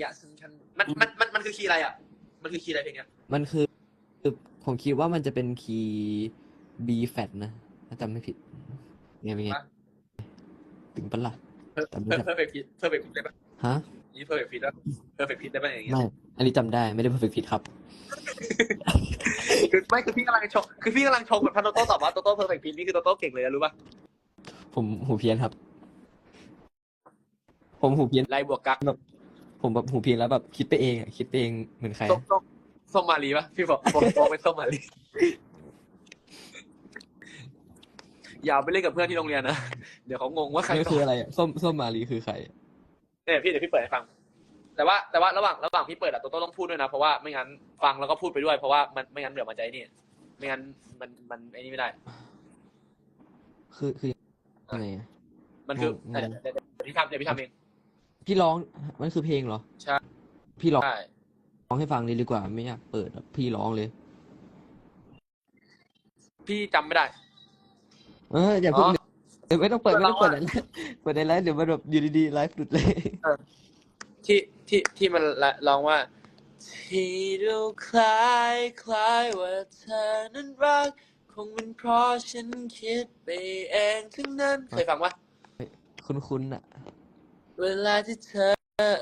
อยากฉันฉันมันมันมันมันคือคีย์อะไรอะ มันคือคีย์อะไรเพลงเนี้ยมันคือคือผมคิดว่ามันจะเป็นคีย์ B flat นะถ้าจำไม่ผิดไงเป็นไงถึงปะล่ะเพิ่มจำไม่เพิ่มได้เพิ่มเฟกพีเพิ่มเฟกพีได้ปะฮะนี่เพิ่มเฟกพีได้ปะเพิ่มเฟกพีได้ปะอย่างเงี้ยไม่อันนี้จำได้ไม่ได้ perfect fit ครับคือไม่คือพี่กำลังชงคือพี่กำลังชงแบบพันโตโต้ตอบว่าโตโต้เพิ่มเฟกพีนี่คือโตโต้เก่งเลยนะรู้ปะผมหูเพี้ยนครับ ผมหูเพี้ยน ไล่บวกกัก ผมแบบหูเพี้ยนแล้วแบบคิดไปเองอะคิดไปเองเหมือนใครส้มส้มส้มมาลีปะพี่บอกบอกบอกเป็นส้มมาลีอย่าไปเล่นกับเพื่อนที่โรงเรียนนะเดี๋ยวเขางงว่าใครนี่คืออะไรอะส้มส้มมาลีคือใคร เนี่ยพี่เดี๋ยวพี่เปิดให้ฟัง แต่ว่าแต่ว่าระหว่างระหว่างพี่เปิดอะโตโต้ต้องพูดด้วยนะ เพราะว่าไม่งั้นฟังแล้วก็พูดไปด้วย เพราะว่ามันไม่งั้นเดี๋ยวมันจะไอ้นี่ไม่งั้นมันมันไอ้นี่ไม่ได้ คือคือยังไงอะมันคืออืมเดี๋ยวเดี๋ยวเดี๋ยวพี่ทำเดี๋ยวพี่ทำเอง พี่ร้องมันคือเพลงเหรอ ใช่ พี่ร้องใช่ ร้องให้ฟังเลยดีกว่าไม่อยากเปิดอะพี่ร้องเลย พี่จำไม่ได้ เอออย่าเพิ่งอ๋อเดี๋ยวไม่ต้องเปิดเปิไม่ดต้องเปิดร้องอะไรเปิดในไลฟ์เดี๋ยวมันแบบอยู่ดีๆไลฟ์หลุดเลย ที่ที่ที่มันละร้องว่า ที่ดูคล้ายคล้ายว่าเธอนั้นรัก คงเป็นเพราะฉันคิดไปเองทั้งนั้น เคยฟังปะคุ้นๆอะ เวลาที่เธอ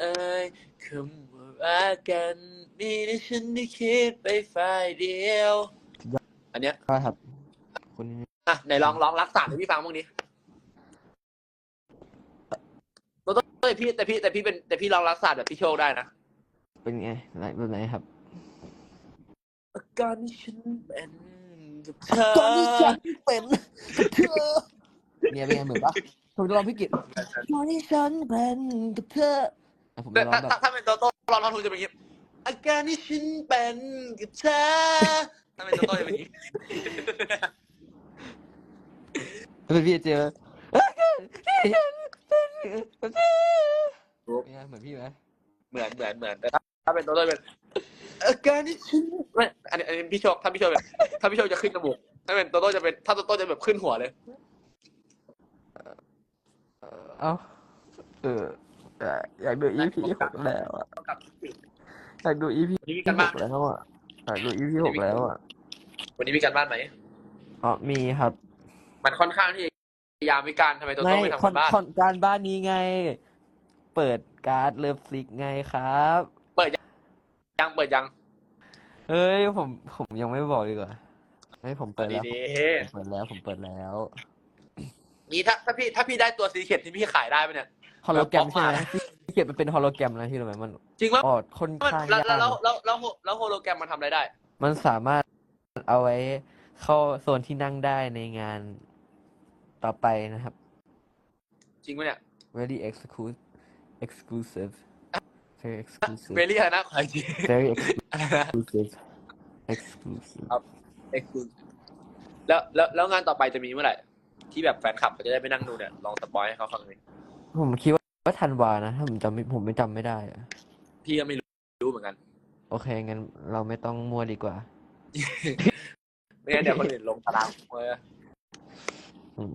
เอ่ยคำว่ารักกันมีแต่ฉันที่คิดไปฝ่ายเดียว อันเนี้ยก็ครับ คุณอะไหนลองร้องรักษาให้พี่ฟังบ้างดิโตโต้แต่พี่แต่พี่แต่พี่เป็นแต่พี่ลองรักษาแบบพี่โชคได้นะ เป็นไงไลฟ์แบบไหนครับ อาการที่ฉันเป็นกับเธอตอนที่ฉันเป็นเธอเนี่ยเป็นไงเหมือนปะ ผมจะลองพี่กิตตอนที่ฉันเป็นกับเธออะผมแต่จะลองถ้าแบบถ้าถ้าเป็นโตโต้ลองลองทูจะเป็นอย่างนี้อาการที่ฉันเป็นกับเธอถ้าเป็นโตโต้จะเป็นอย่างนี้เป็นพี่เจอเป็นไงเหมือนพี่ไหมเหมือนเหมือนเหมือนแต่ถ้าถ้าเป็นโตโต้เป็นอาการที่ฉันไม่อันนี้อันนี้พี่โชคถ้าพี่โชคแบบถ้าพี่โชคจะขึ้นจมูกถ้าเป็นโตโต้จะเป็นถ้าโตโต้จะแบบขึ้นหัวเลย เอ้าเอออยากดู EP หกแล้วอะอยากดู EP วันนี้มีหการบ้านกแล้วอะอยากดู EP หกแล้วอะวันนี้มีการบ้านไหม อ๋อมีครับมันค่อนข้างที่จะยามวิการทำไมโตไม่โต้ไม่ทำคอกันนบ้าน คอนการบ้านนี้ไง เปิดการ์ดเลิฟซิกไงครับยังเปิดยังเฮ้ยผมผมยังไม่บอกดีกว่าเฮ้ยผมเปิดแล้วดีผมเปิดแล้วผมเปิดแล้วๆ นี่ถ้าถ้าพี่ถ้าพี่ได้ตัวซีเค็ดที่พี่ขายได้ไหมเนี่ย ฮอลโลแกรมแบบใช่ไหมออกมาที่เก็บมันเป็นฮอลโลแกรมนะที่รู้ไหมมันจริงว่าออดค่อนมันข้างแล้วยากแล้วแล้วแล้วแล้วแล้วโฮโลแกรมมันทำอะไรได้ มันสามารถเอาไว้เข้าโซนที่นั่งได้ในงานต่อไปนะครับ จริงไหมเนี่ย very exclusive exclusive very exclusive เบลลี่อะไรนะขออีกที very อะไรนะ exclusive exclusive เอ็กซ์คูแล้วแล้วแล้วงานต่อไปจะมีเมื่อไหร่ ที่แบบแฟนคลับเขาจะได้ไปนั่งดูเนี่ยลองสปอยให้เขาฟังหน่อยผมคิดว่าว่าธันวานะถ้าผมจำไม่ผมไม่จำไม่ได้อะพี่ก็ไม่รู้รู้เหมือนกัน โอเคงั้นเราไม่ต้องมั่วดีกว่า ไม่งั้นเดี๋ยวคนอื่นลงตารางเอออืม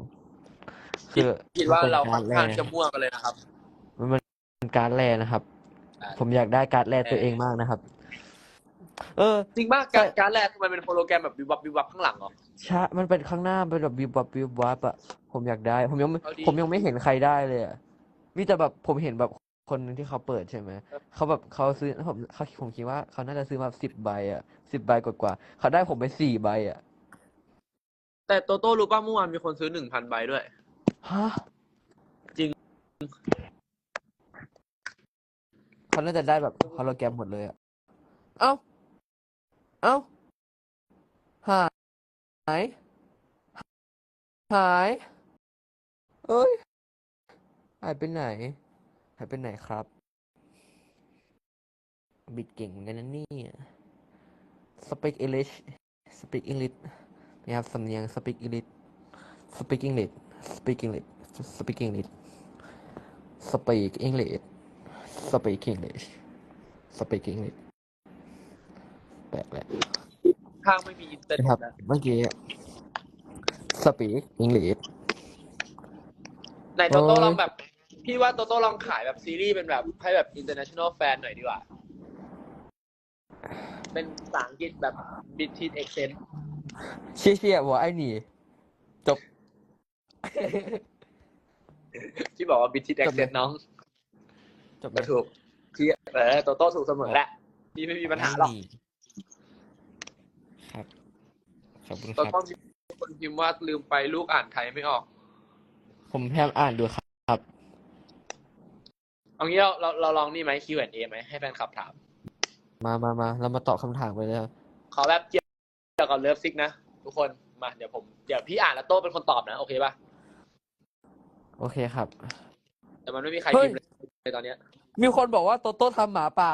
คือคิดว่าเรามัค่อนนเป็นข้างการจะมั่วกันเลยนะครับแร่มันเป็นการดแรนะครับใช่ผมอยากได้การดแรตัวเองมากนะครับ เออ จริงมากการการแรกมันเป็นโฮโลแกรมแบบวิบวับวิบวับข้างหลังเหรอชะมันเป็นข้างหน้าเป็นแบบวิบวับวิบวับอะผมอยากได้ ผมยังไม่เอาดีผมยังไม่เห็นใครได้เลยอะมีแต่แบบผมเห็นแบบคนหนึงที่เขาเปิดใช่ไหมเขาแบบเขาซื้อผมเขาผมคิดว่าเขาน่าจะซื้อมาสิบใบอะสิบใบกว่าๆเขาได้ผมไปสี่ใบอะแต่โตโต้รู้ป่ะเมื่อวานมีคนซื้อหนึ่งพันใบด้วย ฮะจริง เขาน่าจะได้แบบฮอลโลแกรมหมดเลยอะเอ้า เอ้า หาย หาย เอ้ย หายไปไหน หายไปไหนครับ บิดเก่งเหมือนกันนะนี่ยสปีกอังกฤษสปีกอังกฤษนะครับสำเนียงสปีกอังกฤษสปีกอังกฤษสปีกอังกฤษสปีกอังกฤษสปีกอังกฤษ speak English speak English ปลกแหละข้างไม่มีอินเทอร์เน็นะครับตนะเมื่อกี้ speak English ไหนโตโต้โอ้ยลองแบบ พี่ว่าโตโต้ลองขายแบบซีรีส์เป็นแบบให้แบบ international fan หน่อยดีกว่า เป็นภาษาอังกฤษแบบ British accent เชี่ยเชี่ยหัวไอ้หนีจบ ที่บอกว่า British จบเลย accent น้องจบไหมก็ถูกที่เออโตโต้ถูกเสมอแหละพี่ไม่มีปัญหาหรอกไนีครับ ขอบคุณคโตรับโต้มีคนพิมพ์ว่าลืมไปลูกอ่านไทยไม่ออก ผมพยายามอ่านดูครับ เอางี้เราเราเราลองนี่ไหม Q&A ไหมให้แฟนคลับถาม มามามาเรามาตอบคำถามกันเลยครับ ขอแบบเกี่ยวกับเลิฟซิกนะ ทุกคนมาเดี๋ยวผมเดี๋ยวพี่อ่านแล้วโต้เป็นคนตอบนะ โอเคป่ะ โอเคครับ แต่มันไม่มีใครเฮ้พิยมพ์เลยตอนเนี้ย มีคนบอกว่าโตโต้ทำหมาป่า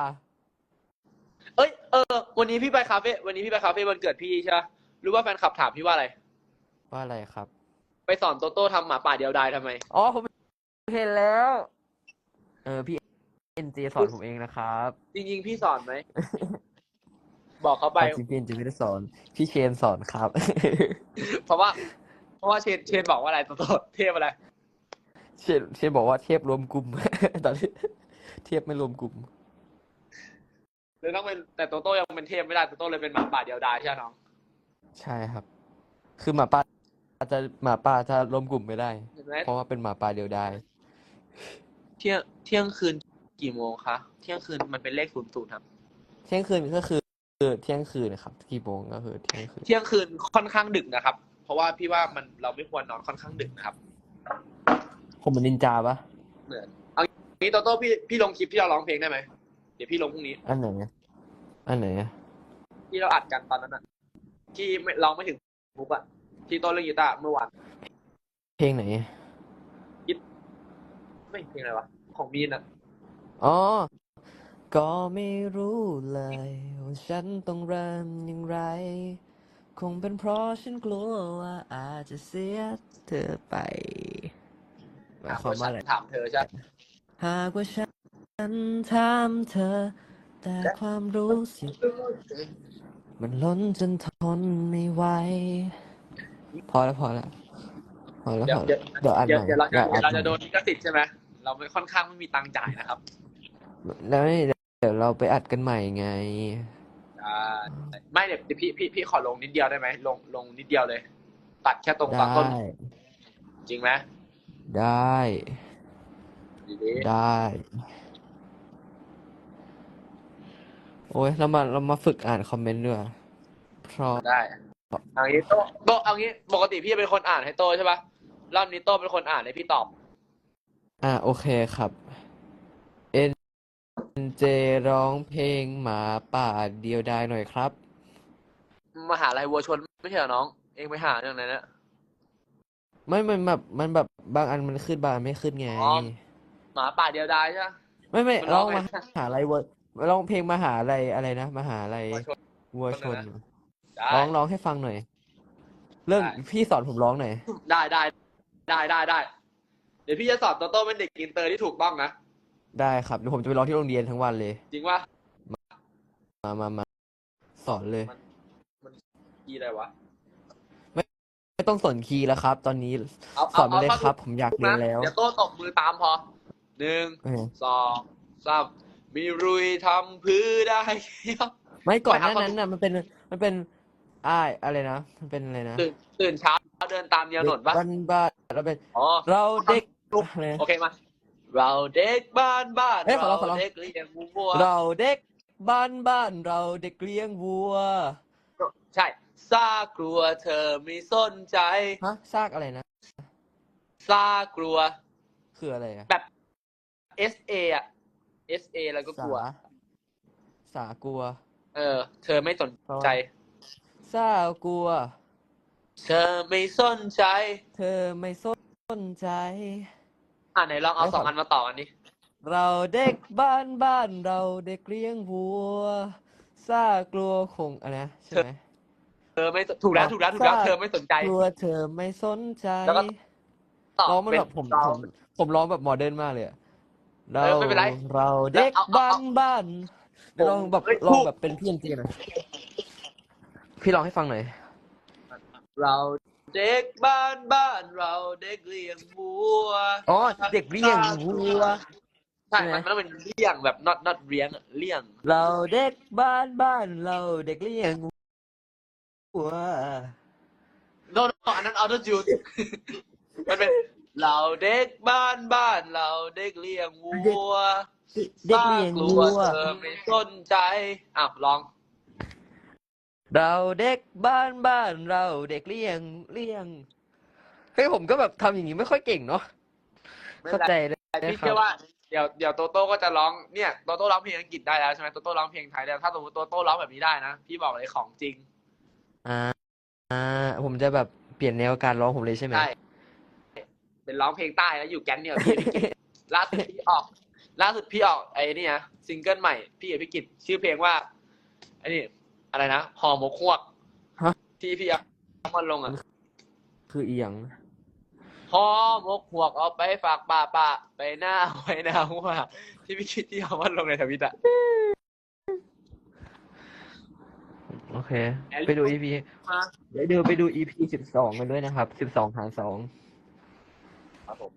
เอ้ยเออวันนี้พี่ไปคาเฟ่วันนี้พี่ไปคาเฟ่วันเกิดพี่ใช่ปะ รู้ว่าแฟนคลับถามพี่ว่าอะไร ว่าอะไรครับ ไปสอนโตโต้ทำหมาป่าเดียวดายทำไม อ๋อผมเห็นแล้ว เออพี่เอ็นจีสอนผมเองนะครับจริงๆ พี่สอนไหม บอกเขาไป จริงๆพี่เอ็นจีไม่ได้สอน พี่เชนสอนครับ เพราะว่า เพราะว่าเชนเชนบอกว่าอะไรโตโต้เทพอะไร เชนเชนบอกว่าเทียบรวมกลุ่ม ตอนนี้เทียบไม่รวมกลุ่มเลยต้องเป็นแต่โตโต้ยังเป็นเทพไม่ได้โตโต้เลยเป็นหมาป่าเดียวดายใช่ไหมน้อง ใช่ครับ คือหมาป่าอาจจะหมาป่าจะรวมกลุ่มไม่ได้ เห็นไหมเพราะว่าเป็นหมาป่าเดียวดายเที่ยงเที่ยงคืนกี่โมงคะเที่ยงคืนมันเป็นเลขศูนย์ศูนย์ครับ เที่ยงคืนก็คือคือเที่ยงคืนนะครับกี่โมงก็คือเที่ยงคืนเที่ยงคืนค่อนข้างดึกนะครับ เพราะว่าพี่ว่ามันเราไม่ควรนอนค่อนข้างดึกนะครับ ผมเป็นนินจาปะเหมือนเอางี้โตโต้พี่พี่ลงคลิปที่เราร้องเพลงได้ไหมเดี๋ยวพี่ลงพรุ่งนี้อันไหนอะอันไหนอะที่เราอัดกันตอนนั้นอะ ที่ไม่ร้องไม่ถึงมุกอะที่โต้นเล่นกีตาร์เมื่อวานเพลงไหนไม่เพลงอะไรวะของมีนอะอ๋อ ก็ไม่รู้เลยว่าฉันต้องเริ่มอย่างไร คงเป็นเพราะฉันกลัวว่าอาจจะเสียเธอไปหมายความว่าอะไรถามเธอใช่ไหมหากว่าฉันถามเธอ แต่ความรู้สึก มันล้นจนทนไม่ไหวพอแล้วพอแล้วพอแล้วเดี๋ยพวอเดี๋แล้ยววเดี๋ยวอัดเดี๋ยวใหม่เดี๋ยวเราจะเดี๋ยวอัดเดี๋ยวเราจะใหม่โดนลิขสิทธิ์ใช่ไหมเราไม่ค่อนข้างไม่มีตังค์จ่ายนะครับ แล้วนี่เดี๋ยวเราไปอัดกันใหม่ไงอ่าไม่เดี๋ยวเดี๋ยวพี่พี่พี่ขอลงนิดเดียวได้ไหมลงลงนิดเดียวเลย ตัดแค่ตรงตอนได้ต้น จริงไหมได้ดีได้ โอ้ยเรามาเรามาฝึกอ่านคอมเมนต์ด้วยเพราะๆได้เอางี้โตโตเอางี้ปกติพี่เป็นคนอ่านให้โตใช่ปะรอบนี้โตเป็นคนอ่านให้พี่ตอบ อ่าโอเคครับเอ็นเจร้องเพลงหมาป่าเดียวดายหน่อยครับมหาลัยวัวชนไม่ใช่เหรอน้อง เองไปหาเรื่องนั้นนะไม่มันแบบมันแบบบางอันมันขึ้นบางอันไม่ขึ้นไงอ๋อหมาป่าเดียวดายใช่ปะไม่ไม่มันร้ร้อองงไง มาหาลัยเวอร์ ร้องเพลงมหาลัยอะไรนะมหาลัยวัวชน วัวชนได้ ร้องร้องให้ฟังหน่อย เรื่องได้ พี่สอนผมร้องหน่อย ได้ได้ได้ได้ได้ เดี๋ยวพี่จะสอนโตโต้เป็นเด็กอินเตอร์ที่ถูกต้องนะ ได้ครับเดี๋ยวผมจะไปร้องที่โรงเรียนทั้งวันเลย จริงว่ามามามาสอนเลย กีอะไรวะ ไม่ต้องสนคีย์แล้วครับ ตอนนี้เอาสอนมาเลยเอาครับ ผมอยากเรียนแล้วเดี๋ยวโต้ตบมือตามพอหนึ่งเออสองสาม มีรุยทำพื้นได้ครับไม่ก่อนหไม่น้าเอานั้นน่ะมันเป็นมันเป็นอ้ายอะไรนะ มันเป็นอะไรนะตื่นตื่นเช้าเดินตามแนวหนนปะบ้านบ้านเราเป็นอ๋อเราเด็กลุกอะไรนะโอเคมาเราเด็กบ้านบ้านเอ้ยขอร้องขอร้เราองเด็กเลี้ยงวัวเราเด็กบ้านบ้านเราเด็กเลี้ยงวัว ใช่ซากลัวเธอไม่สนใจฮะซากอะไรนะซากลัว คืออะไรอะแบบ S A อะ S A แล้วก็กลัวสาสากลัว เออ เธอไม่สนใจซากลัว เธอไม่สนใจ เธอไม่สนใจ อะไหนลองเอาเอ้ยสองขออันมาต่อกันดิเราเด็กบ้านบ้านเราเด็กเลี้ยงวัวซากลัวคงอะไรนะใช่ไหมเธอไม่สถูกแล้วอะถูกแล้วถูกแล้วซากเธอไม่สนใจกลัวเธอไม่สนใจแล้วก็ตอบร้องมันเป็นแบบผมเราผมผมร้องแบบโมเดิร์นมากเลยอะ เราเออไม่เป็นไรเราเด็กเอาเอาบ้านบ้านผมลองแบบเฮ้ยลองถูกแบบเป็นพี่เอ็นจีหน่อยพี่ร้องให้ฟังหน่อยเราเด็กบ้านบ้านเราเด็กเลี้ยงวัวอ๋อเด็กเลี้ยงวัวใช่ใช่ไหมมันมันต้องเป็นเลี้ยงแบบ not not เลี้ยงอะเลี้ยง เราเด็กบ้านบ้านเราเด็กเลี้ยงวัวโนโนอันนั้น auto tune มันเป็น เราเด็กบ้านบ้านเราเด็กเลี้ยงวัวเด็กเลี้ยงป้ากลัวัววเธอไม่สนใจอะลอง เราเด็กบ้านบ้านเราเด็กเลี้ยงเลี้ยงเฮ้ยผมก็แบบทำอย่างนี้ไม่ค่อยเก่งเนาะไม่เข้าเป็นไรใจเลยแต่นะพี่ครัเชื่อบว่าเดี๋ยวเดี๋ยวโตโต้ก็จะร้องเนี่ยโตโต้ร้องเพลงอังกฤษได้แล้วใช่ไหมโตโต้ร้องเพลงไทยแล้วถ้าสมมติโตโต้ร้องแบบนี้ได้นะพี่บอกเลยของจริง อ่าอ่าผมจะแบบเปลี่ยนแนวการร้องผมเลยใช่ไหมใช่ เป็นร้องเพลงใต้แล้วอยู่แก๊งเนี่ยกับพี่พี่กิจล่าสุดพี่ออก ล่าสุดพี่ออกไอ้นี่นะซิงเกิลใหม่ พี่กับพี่กิจชื่อเพลงว่าไอ้นี่อะไรนะห่อหมกฮวกฮะที่พี่เอามันลงอะ คืออีหยังห่อหมกฮวกเอาไปฝากป้าป้าไปหน้าไว้หน้าหัวที่พี่คิดที่เอามันลงในทวิตอะโอเคแอลลี่ไปดู EP มาเดี๋ยวดูไปดู EP สิบสองกันด้วยนะครับสิบสองหารสอง ครับผม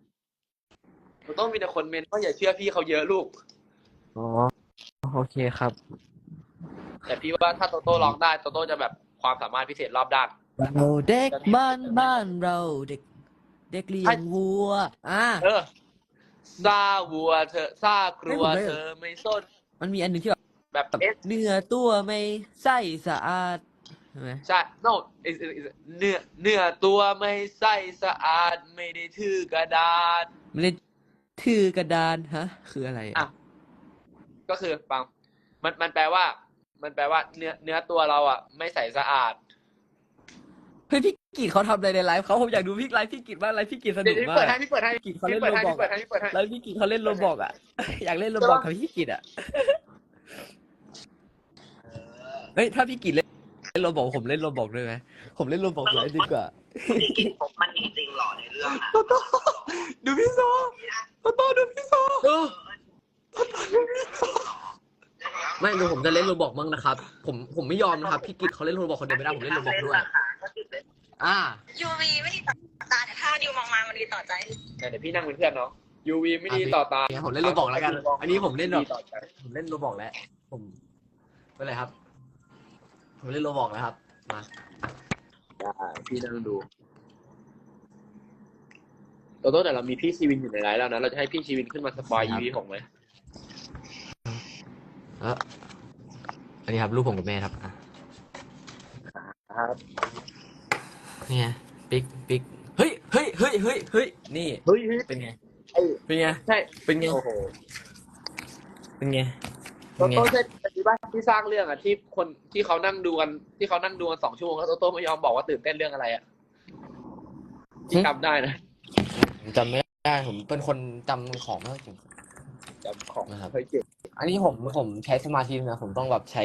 เราต้องมีแต่คนเมนว่าอย่าเชื่อพี่เขาเยอะลูก อ๋อ โอเคครับ แต่พี่ว่าถ้าโตโต้ร้องได้โตโต้จะแบบความสามารถพิเศษรอบด้าน เราเด็กบ้านบ้านเราเด็ก เด็กเลี้ยงวัว อ่าเออซาวัวเธอซากลัวเฮ้ยผมไม่เธอไม่สนมันมีอันหนึ่งที่แบบแบบเอสเนื้อตัวไม่ใสสะอาด ใช่ไหมใช่ no is is- is- เนื้อเนื้อตัวไม่ใสสะอาดไม่ได้ถือกระดาษมันเลยถือกระดานฮะ คืออะไรอะ ก็คือฟังมันมันแปลว่า มันแปลว่า เนื้อเนื้อตัวเราอะ ไม่ใสสะอาดเฮ้ยพี่กิจเขาทำอะไรในไลฟ์เขาผมอยากดูพี่ไลฟ์พี่กิจบ้างไลฟ์พี่กิจสเดี๋นุยวกพี่มาเปิดให้กพี่เปิดให้พี่กิจเขาเล่พี่นเปิดโรให้บอกพี่เปิดให้พี่เปิดให้ ไลฟ์พี่กิจเขาเล่นโรบอกอะ อยากเล่นโรบอกกับพี่กิจอะเฮ้ยถ้าพี่กิจ เล่นเล่นโรบอกผมเล่นโรบอกด้วยไหมผมเล่นโรบอกไลฟ์ดีกว่ากินพบมันจริงๆหรอในเรื่องอะโตโต้ดูพี่โซโตโต้ดูพี่โซเออโตโต้ดูพี่โซไม่เดี๋ยวผมจะเล่นโรบอกบ้างนะครับ ผมผมไม่ยอมนะครับพี่กิจเขาเล่นโรบอกคนเดียวไม่ได้ผมเล่นโรบอกด้วยก็ติดเลยอ่ายูวีไม่ดีต่อตาแต่ถ้าดิวมองมามันดีต่อใจเดี๋ยวพี่นั่งเป็นเพื่อนเนาะ UV ไม่ดีต่อตาผมเล่นโรบอกแล้วกัน อันนี้ผมเล่นแบบดีต่อใจผมเล่นโรบอกแล้ว ผมเป็นไรครับ ผมเล่นโรบอกแล้วครับ มา ได้พี่นั่งดูโตโต้แต่เรามีพี่ชีวินอยู่ในไลฟ์แล้วนะ เราจะให้พี่ชีวินขึ้นมาสปอย ครับ EP หกไหมเอออันนี้ครับรูปผมกับแม่ครับอะครับนี่ไงปิ๊กปิ๊กเฮ้ยเฮ้ยเฮ้ยเฮ้ยเฮ้ยนี่ เฮ้ยเฮ้ยเป็นไงไอ้เป็นไง ใช่เป็นไง โอ้โหเป็นไงโตเป็นไงโต้ใช่ปฏิบัติ ที่สร้างเรื่องอะที่คนที่เขานั่งดูกันที่เขานั่งดูกันสองชั่วโมงแล้วโตโต้ไม่ยอมบอกว่าตื่นเต้นเรื่องอะไรอะที่จำได้นะผมจำไม่ได้ผมเป็นคนจำของไม่ค่อยเก่ง จำของนะครับเฮ้ยเก่งอันนี้ผมผมใช้สมาธินะผมต้องแบบใช้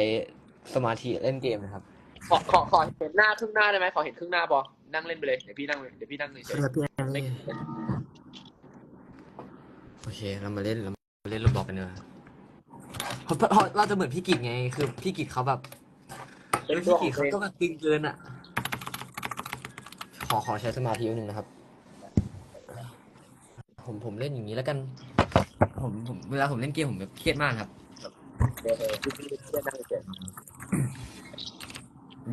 สมาธิเล่นเกมนะครับ ขอขอขอเห็นหน้าครึ่งหน้าได้ไหมขอเห็นครึ่งหน้าพอนั่งเล่นไปเลยเดี๋ยวพี่นั่งเดี๋ยวพี่นั่งเฉยเพื่อเพื่อนเล่นโอเค เรามาเล่นเรามาเล่นโรบอกกันเนอะ เพราะเพราะเราจะเหมือนพี่กิจไง คือพี่กิจเขาแบบๆเป็นพี่ตัวขกิอจงเขาเองต้องแบบตึงเกินอะ ขอขอใช้สมาธินิดนึงนะครับ ผมผมเล่นอย่างนี้แล้วกัน ผมผมเวลาผมเล่นเกมผมแบบเครียดมากครับ เดี๋ยวเดี๋ยวพี่พี่พี่นั่งเฉย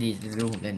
ดีจะดูผมเล่น